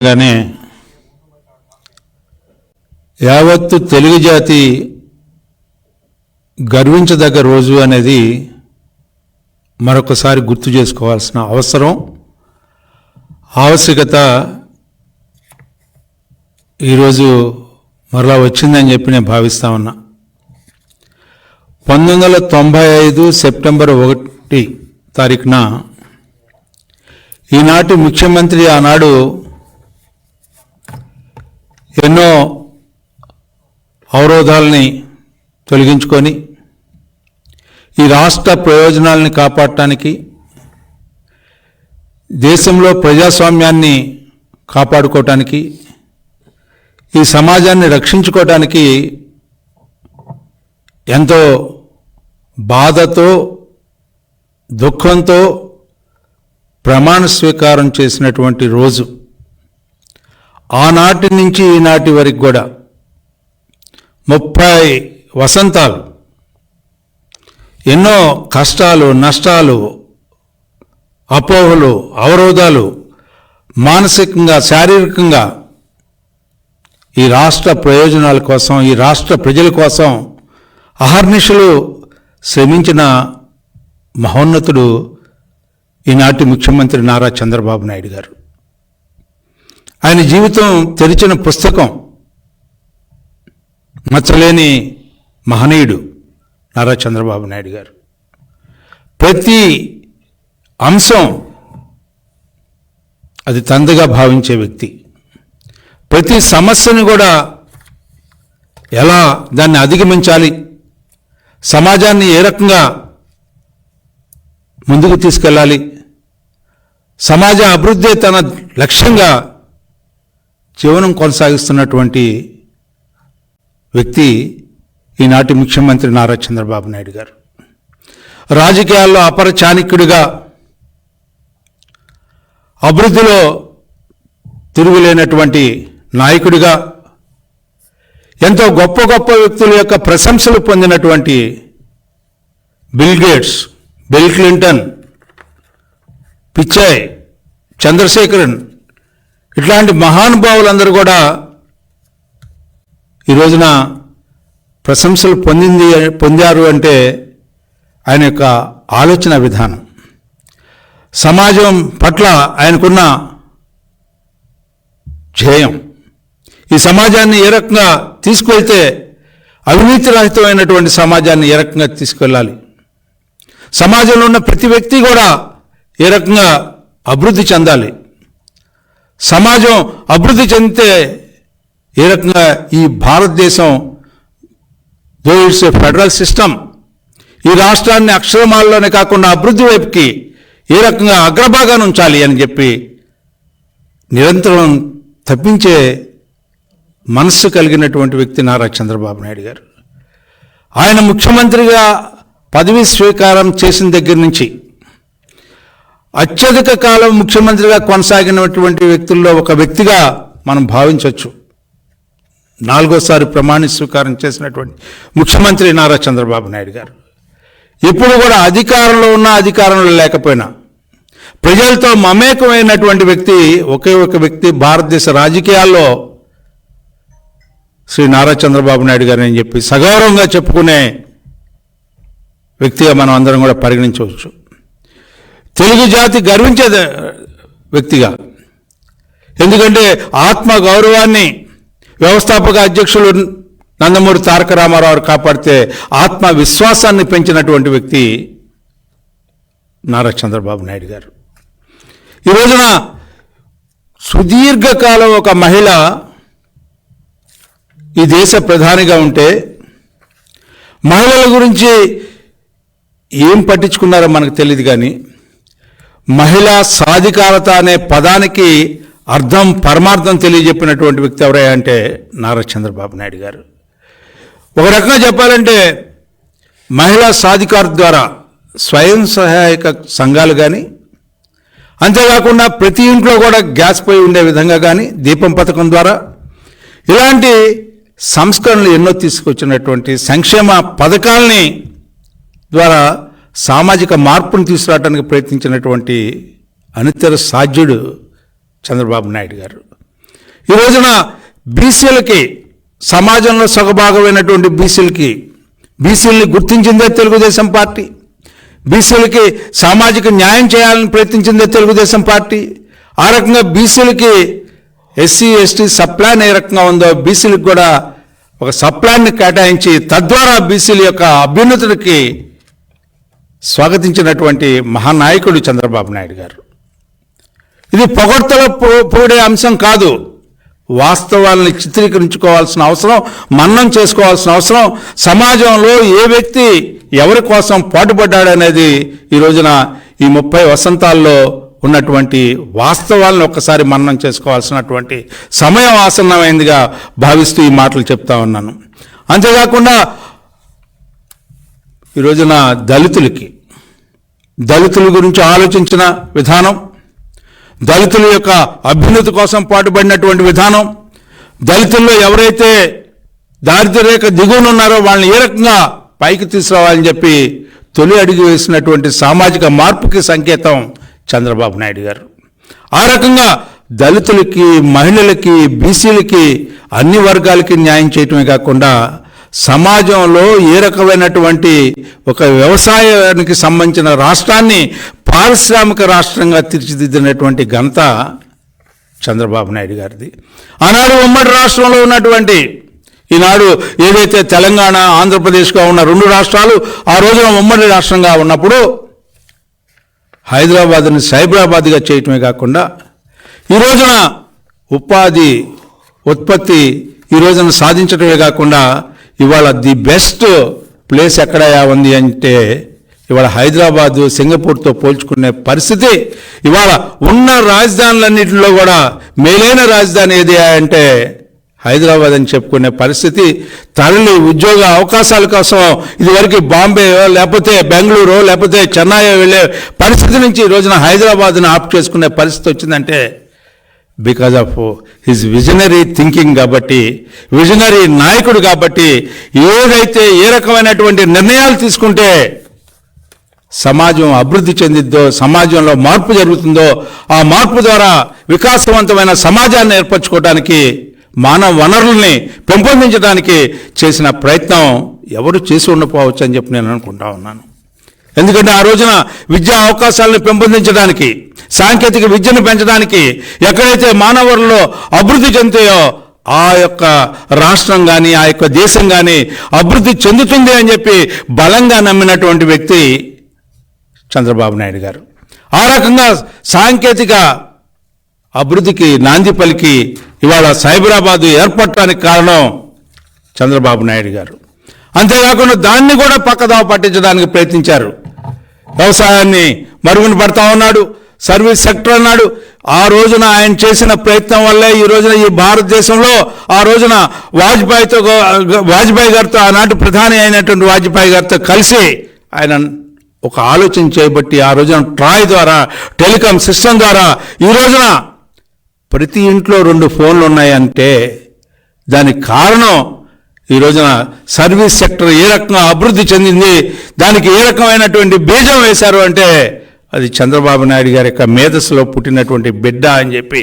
గానే యావత్తు తెలుగు జాతి గర్వించదగ్గ రోజు అనేది మరొకసారి గుర్తు చేసుకోవాల్సిన అవసరం ఆవశ్యకత ఈరోజు మరలా వచ్చిందని చెప్పి నేను భావిస్తా ఉన్నా. పంతొమ్మిది వందల తొంభై ఐదు సెప్టెంబర్ ఒకటి తారీఖున ఈనాటి ముఖ్యమంత్రి ఆనాడు ఎన్నో అవరోధాలని తొలగించుకొని ఈ రాష్ట్ర ప్రయోజనాలని కాపాడటానికి దేశంలో ప్రజాస్వామ్యాన్ని కాపాడుకోవటానికి ఈ సమాజాన్ని రక్షించుకోవటానికి ఎంతో బాధతో దుఃఖంతో ప్రమాణ స్వీకారం చేసినటువంటి రోజు. ఆనాటి నుంచి ఈనాటి వరకు కూడా ముప్పై వసంతాలు ఎన్నో కష్టాలు నష్టాలు అపోహలు అవరోధాలు మానసికంగా శారీరకంగా ఈ రాష్ట్ర ప్రయోజనాల కోసం ఈ రాష్ట్ర ప్రజల కోసం అహర్నిశలు శ్రమించిన మహోన్నతుడు ఈనాటి ముఖ్యమంత్రి నారా చంద్రబాబు నాయుడు గారు. ఆయన జీవితం తెరిచిన పుస్తకం. మచ్చలేని మహనీయుడు నారా చంద్రబాబు నాయుడు గారు. ప్రతి అంశం అది తందగా భావించే వ్యక్తి. ప్రతి సమస్యను కూడా ఎలా దాన్ని అధిగమించాలి సమాజాన్ని ఏ రకంగా ముందుకు తీసుకెళ్ళాలి సమాజ అభివృద్ధి తన లక్ష్యంగా జీవనం కొనసాగిస్తున్నటువంటి వ్యక్తి ఈనాటి ముఖ్యమంత్రి నారా చంద్రబాబు నాయుడు గారు. రాజకీయాల్లో అపర చాణక్యుడిగా అభివృద్ధిలో తిరుగులేనటువంటి నాయకుడిగా ఎంతో గొప్ప గొప్ప వ్యక్తుల యొక్క ప్రశంసలు పొందినటువంటి Bill Gates Bill Clinton Pichai Chandrasekaran ఇట్లాంటి మహానుభావులందరూ కూడా ఈ రోజున ప్రశంసలు పొందింది పొందారు అంటే ఆయన యొక్క ఆలోచన విధానం. సమాజం పట్ల ఆయనకున్న ధ్యేయం. ఈ సమాజాన్ని ఏ రకంగా తీసుకువెళ్తే అవినీతి రహితమైనటువంటి సమాజాన్ని ఏ రకంగా తీసుకెళ్ళాలి? సమాజంలో ఉన్న ప్రతి వ్యక్తి కూడా ఏ రకంగా అభివృద్ధి చెందాలి? సమాజం అభివృద్ధి చెందితే ఏ రకంగా ఈ భారతదేశం though it's a federal system ఈ రాష్ట్రాన్ని అక్షరమాలలోనే కాకుండా అభివృద్ధి వైపుకి ఏ రకంగా అగ్రభాగాన్ని ఉంచాలి అని చెప్పి నిరంతరం తప్పించే మనస్సు కలిగినటువంటి వ్యక్తి నారా చంద్రబాబు నాయుడు గారు. ఆయన ముఖ్యమంత్రిగా పదవి స్వీకారం చేసిన దగ్గర నుంచి అత్యధిక కాలం ముఖ్యమంత్రిగా కొనసాగినటువంటి వ్యక్తుల్లో ఒక వ్యక్తిగా మనం భావించవచ్చు. నాలుగోసారి ప్రమాణ స్వీకారం చేసినటువంటి ముఖ్యమంత్రి నారా చంద్రబాబు నాయుడు గారు. ఇప్పుడు కూడా అధికారంలో ఉన్న అధికారంలో లేకపోయినా ప్రజలతో మమేకమైనటువంటి వ్యక్తి ఒకే ఒక వ్యక్తి భారతదేశ రాజకీయాల్లో శ్రీ నారా చంద్రబాబు నాయుడు గారు అని చెప్పి సగౌరవంగా చెప్పుకునే వ్యక్తిగా మనం అందరం కూడా పరిగణించవచ్చు. తెలుగు జాతి గర్వించే వ్యక్తిగా. ఎందుకంటే ఆత్మ గౌరవాన్ని వ్యవస్థాపక అధ్యక్షులు నందమూరి తారక రామారావు కాపాడితే ఆత్మ విశ్వాసాన్ని పెంచినటువంటి వ్యక్తి నారా చంద్రబాబు నాయుడు గారు. ఈ రోజున సుదీర్ఘకాలం ఒక మహిళ ఈ దేశ ప్రధానిగా ఉంటే మహిళల గురించి ఏం పట్టించుకున్నారో మనకు తెలియదు కానీ మహిళా సాధికారత అనే పదానికి అర్థం పరమార్థం తెలియజెప్పినటువంటి వ్యక్తి ఎవరయ్యా అంటే నారా చంద్రబాబు నాయుడు గారు. ఒక రకంగా చెప్పాలంటే మహిళా సాధికారత ద్వారా స్వయం సహాయక సంఘాలు కానీ అంతేకాకుండా ప్రతి ఇంట్లో కూడా గ్యాస్ పొయ్యి ఉండే విధంగా కానీ దీపం పథకం ద్వారా ఇలాంటి సంస్కరణలు ఎన్నో తీసుకొచ్చినటువంటి సంక్షేమ పథకాల్ని ద్వారా సామాజిక మార్పును తీసుకురావడానికి ప్రయత్నించినటువంటి అనితర సాధ్యుడు చంద్రబాబు నాయుడు గారు. ఈ రోజున బీసీలకి సమాజంలో సగభాగమైనటువంటి బీసీలకి బీసీలని గుర్తించిందే తెలుగుదేశం పార్టీ బీసీలకి సామాజిక న్యాయం చేయాలని ప్రయత్నించిందే తెలుగుదేశం పార్టీ ఆ రకంగా బీసీలకి ఎస్సీ ఎస్టీ సప్లాన్ ఏ రకంగా ఉందో బీసీలకు కూడా ఒక సప్లాన్ని కేటాయించి తద్వారా బీసీల యొక్క అభ్యున్నతులకి స్వాగతించినటువంటి మహానాయకుడు చంద్రబాబు నాయుడు గారు. ఇది పొగడ్తలో పో- పోడే అంశం కాదు. వాస్తవాలను చిత్రీకరించుకోవాల్సిన అవసరం మన్నం చేసుకోవాల్సిన అవసరం సమాజంలో ఏ వ్యక్తి ఎవరి కోసం పాటుపడ్డాడనేది ఈ రోజున ఈ ముప్పై వసంతాల్లో ఉన్నటువంటి వాస్తవాలను ఒక్కసారి మన్నం చేసుకోవాల్సినటువంటి సమయం ఆసన్నమైందిగా భావిస్తూ ఈ మాటలు చెప్తా ఉన్నాను. అంతేకాకుండా ఈ రోజున దళితులకి దళితుల గురించి ఆలోచించిన విధానం దళితుల యొక్క అభ్యున్నతి కోసం పాటుపడినటువంటి విధానం దళితుల్లో ఎవరైతే దారిద్ర్య దిగువనున్నారో దిగువన ఉన్నారో వాళ్ళని ఏ రకంగా పైకి తీసుకురావాలని చెప్పి తొలి అడుగు వేసినటువంటి సామాజిక మార్పుకి సంకేతం చంద్రబాబు నాయుడు గారు. ఆ రకంగా దళితులకి మహిళలకి బీసీలకి అన్ని వర్గాలకి న్యాయం చేయటమే కాకుండా సమాజంలో ఏ రకమైనటువంటి ఒక వ్యవసాయానికి సంబంధించిన రాష్ట్రాన్ని పారిశ్రామిక రాష్ట్రంగా తీర్చిదిద్దినటువంటి ఘనత చంద్రబాబు నాయుడు గారిది. ఆనాడు ఉమ్మడి రాష్ట్రంలో ఉన్నటువంటి ఈనాడు ఏదైతే తెలంగాణ ఆంధ్రప్రదేశ్గా ఉన్న రెండు రాష్ట్రాలు ఆ రోజున ఉమ్మడి రాష్ట్రంగా ఉన్నప్పుడు హైదరాబాద్ని సైబరాబాద్గా చేయటమే కాకుండా ఈ రోజున ఉపాధి ఉత్పత్తి ఈ రోజున సాధించడమే కాకుండా ఇవాళ ది బెస్ట్ ప్లేస్ ఎక్కడ ఉంది అంటే ఇవాళ హైదరాబాదు సింగపూర్తో పోల్చుకునే పరిస్థితి. ఇవాళ ఉన్న రాజధానులన్నింటిలో కూడా మేలైన రాజధాని ఏది అంటే హైదరాబాద్ అని చెప్పుకునే పరిస్థితి. తరలి ఉద్యోగ అవకాశాల కోసం ఇదివరకు బాంబే లేకపోతే బెంగళూరు లేకపోతే చెన్నై వెళ్ళే పరిస్థితి నుంచి ఈ రోజున హైదరాబాద్ను ఆప్ చేసుకునే పరిస్థితి వచ్చిందంటే because of is visionary thinking కాబట్టి విజనరీ నాయకుడు కాబట్టి ఏదైతే ఏ రకమైనటువంటి నిర్ణయాలు తీసుకుంటే సమాజం అభివృద్ధి చెందిద్దో సమాజంలో మార్పు జరుగుతుందో ఆ మార్పు ద్వారా వికాసవంతమైన సమాజాన్ని ఏర్పరచుకోవడానికి మానవ వనరుల్ని పెంపొందించడానికి చేసిన ప్రయత్నం ఎవరు చేసి ఉండకపోవచ్చు అని చెప్పి నేను అనుకుంటా ఉన్నాను. ఎందుకంటే ఆ రోజున విద్యా అవకాశాలను పెంపొందించడానికి సాంకేతిక విద్యను పెంచడానికి ఎక్కడైతే మానవుల్లో అభివృద్ధి చెందుతాయో ఆ యొక్క రాష్ట్రం కానీ ఆ యొక్క దేశం కానీ అభివృద్ధి చెందుతుంది అని చెప్పి బలంగా నమ్మినటువంటి వ్యక్తి చంద్రబాబు నాయుడు గారు. ఆ రకంగా సాంకేతిక అభివృద్ధికి నాంది పలికి ఇవాళ సైబరాబాద్ ఏర్పడటానికి కారణం చంద్రబాబు నాయుడు గారు. అంతేకాకుండా దాన్ని కూడా పక్కదావ పట్టించడానికి ప్రయత్నించారు. వ్యవసాయాన్ని మరుగున పడతా ఉన్నాడు సర్వీస్ సెక్టర్ అన్నాడు. ఆ రోజున ఆయన చేసిన ప్రయత్నం వల్లే ఈ రోజున ఈ భారతదేశంలో ఆ రోజున వాజ్పేయితో వాజ్పేయి గారితో ఆనాటి ప్రధాని అయినటువంటి వాజ్పేయి గారితో కలిసి ఆయన ఒక ఆలోచన చేయబట్టి ఆ రోజున ట్రాయ్ ద్వారా టెలికాం సిస్టమ్ ద్వారా ఈ రోజున ప్రతి ఇంట్లో రెండు ఫోన్లు ఉన్నాయంటే దానికి కారణం ఈ రోజున సర్వీస్ సెక్టర్ ఏ రకంగా అభివృద్ధి చెందింది దానికి ఏ రకమైనటువంటి బీజం వేశారు అంటే అది చంద్రబాబు నాయుడు గారి యొక్క మేధస్సులో పుట్టినటువంటి బిడ్డ అని చెప్పి